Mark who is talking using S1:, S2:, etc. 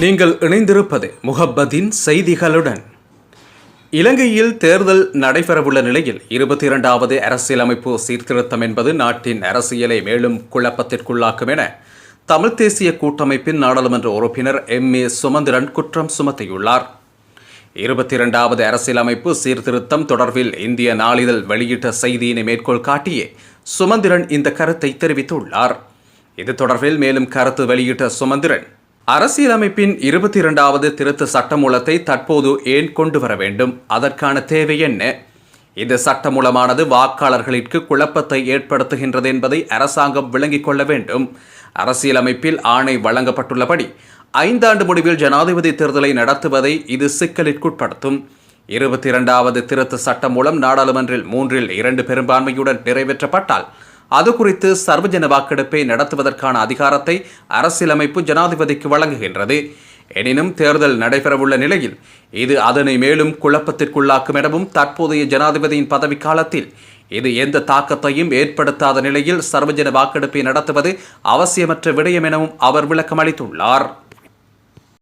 S1: நீங்கள் இணைந்திருப்பது முகப்பதின் செய்திகளுடன். இலங்கையில் தேர்தல் நடைபெறவுள்ள நிலையில் இருபத்தி இரண்டாவது அரசியலமைப்பு சீர்திருத்தம் என்பது நாட்டின் அரசியலை மேலும் குழப்பத்திற்குள்ளாக்கும் என தமிழ் தேசிய கூட்டமைப்பின் நாடாளுமன்ற உறுப்பினர் எம். ஏ. சுமந்திரன் குற்றம் சுமத்தியுள்ளார். இருபத்தி இரண்டாவது அரசியலமைப்பு சீர்திருத்தம் தொடர்பில் இந்திய நாளிதழ் வெளியிட்ட செய்தியினை மேற்கோள் காட்டியே சுமந்திரன் இந்த கருத்தை தெரிவித்துள்ளார். இது தொடர்பில் மேலும் கருத்து வெளியிட்ட சுமந்திரன் அரசியலமைப்பின் இருபத்தி இரண்டாவது திருத்த சட்டமூலத்தை தற்போது ஏன் கொண்டு வர வேண்டும்? அதற்கான தேவை என்ன? இந்த சட்டமூலமானது வாக்காளர்களிற்கு குழப்பத்தை ஏற்படுத்துகின்றது என்பதை அரசாங்கம் விளங்கிக் கொள்ள வேண்டும். அரசியலமைப்பில் ஆணை வழங்கப்பட்டுள்ளபடி ஐந்தாண்டு முடிவில் ஜனாதிபதி தேர்தலை நடத்துவதை இது சிக்கலிற்குட்படுத்தும். இருபத்தி இரண்டாவது திருத்த சட்டம் மூலம் நாடாளுமன்றில் மூன்றில் இரண்டு பெரும்பான்மையுடன் நிறைவேற்றப்பட்டால் அது குறித்து சர்வஜன வாக்கெடுப்பை நடத்துவதற்கான அதிகாரத்தை அரசியலமைப்பு ஜனாதிபதிக்கு வழங்குகின்றது. எனினும் தேர்தல் நடைபெறவுள்ள நிலையில் இது அதனை மேலும் குழப்பத்திற்குள்ளாக்கும் எனவும் தற்போதைய ஜனாதிபதியின் பதவிக்காலத்தில் இது எந்த தாக்கத்தையும் ஏற்படுத்தாத நிலையில் சர்வஜன வாக்கெடுப்பை நடத்துவது அவசியமற்ற விடயம் எனவும் அவர் விளக்கம் அளித்துள்ளார்